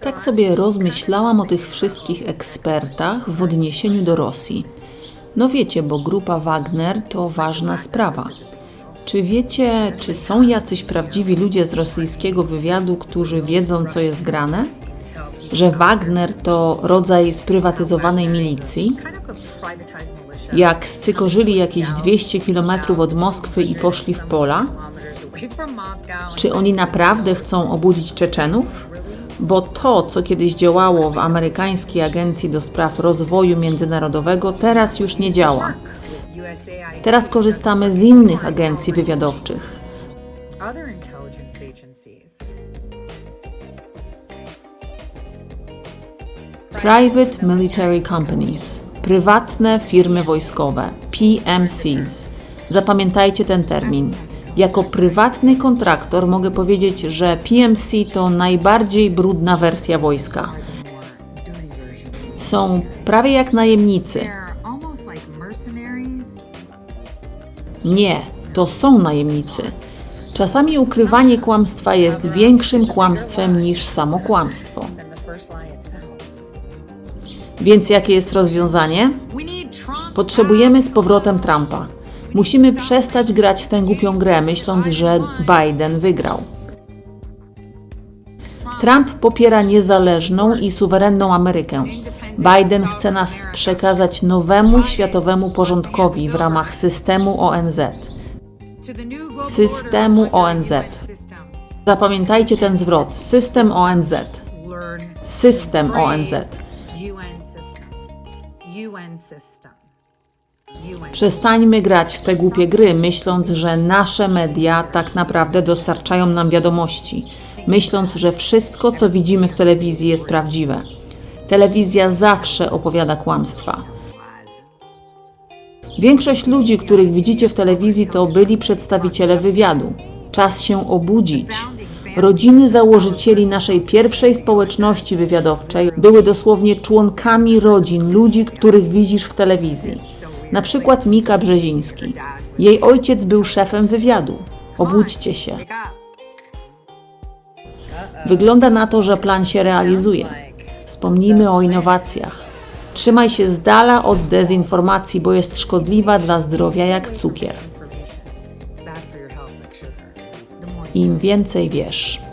Tak sobie rozmyślałam o tych wszystkich ekspertach w odniesieniu do Rosji. No wiecie, bo grupa Wagner to ważna sprawa. Czy wiecie, czy są jacyś prawdziwi ludzie z rosyjskiego wywiadu, którzy wiedzą, co jest grane? Że Wagner to rodzaj sprywatyzowanej milicji? Jak scykorzyli jakieś 200 km od Moskwy i poszli w pola? Czy oni naprawdę chcą obudzić Czeczenów? Bo to, co kiedyś działało w amerykańskiej agencji do spraw rozwoju międzynarodowego, teraz już nie działa. Teraz korzystamy z innych agencji wywiadowczych. Private Military Companies, prywatne firmy wojskowe, PMCs. Zapamiętajcie ten termin. Jako prywatny kontraktor mogę powiedzieć, że PMC to najbardziej brudna wersja wojska. Są prawie jak najemnicy. Nie, to są najemnicy. Czasami ukrywanie kłamstwa jest większym kłamstwem niż samo kłamstwo. Więc jakie jest rozwiązanie? Potrzebujemy z powrotem Trumpa. Musimy przestać grać w tę głupią grę, myśląc, że Biden wygrał. Trump popiera niezależną i suwerenną Amerykę. Biden chce nas przekazać nowemu światowemu porządkowi w ramach systemu ONZ. Systemu ONZ. Zapamiętajcie ten zwrot. System ONZ. System ONZ. UN system. Przestańmy grać w te głupie gry, myśląc, że nasze media tak naprawdę dostarczają nam wiadomości, myśląc, że wszystko, co widzimy w telewizji, jest prawdziwe. Telewizja zawsze opowiada kłamstwa. Większość ludzi, których widzicie w telewizji, to byli przedstawiciele wywiadu. Czas się obudzić. Rodziny założycieli naszej pierwszej społeczności wywiadowczej były dosłownie członkami rodzin ludzi, których widzisz w telewizji. Na przykład Mika Brzeziński. Jej ojciec był szefem wywiadu. Obudźcie się. Wygląda na to, że plan się realizuje. Wspomnijmy o innowacjach. Trzymaj się z dala od dezinformacji, bo jest szkodliwa dla zdrowia jak cukier. Im więcej wiesz.